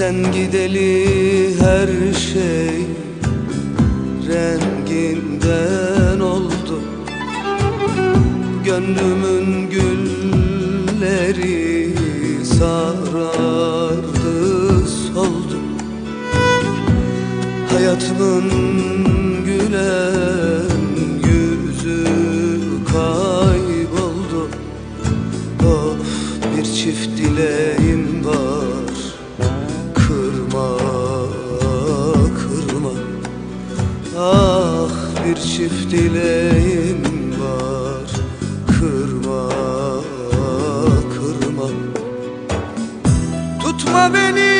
Sen gideli her şey renginden oldu. Gönlümün gülleri sarardı soldu. Hayatımın gülen yüzü kayboldu. Of bir çift dileğim çift dileğim var. Kırma, kırma. Tutma benim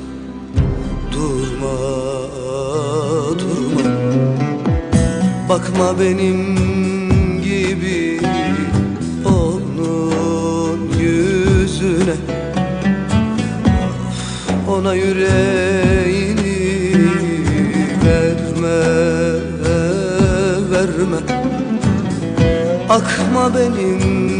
Durma, durma. Bakma benim gibi onun yüzüne. Ona yüreğini verme, verme. Akma benim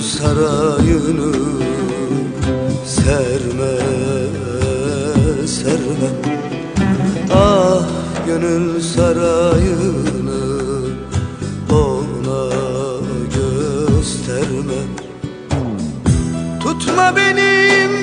sarayını serme, serme. Ah gönül sarayını ona gösterme. Tutma benim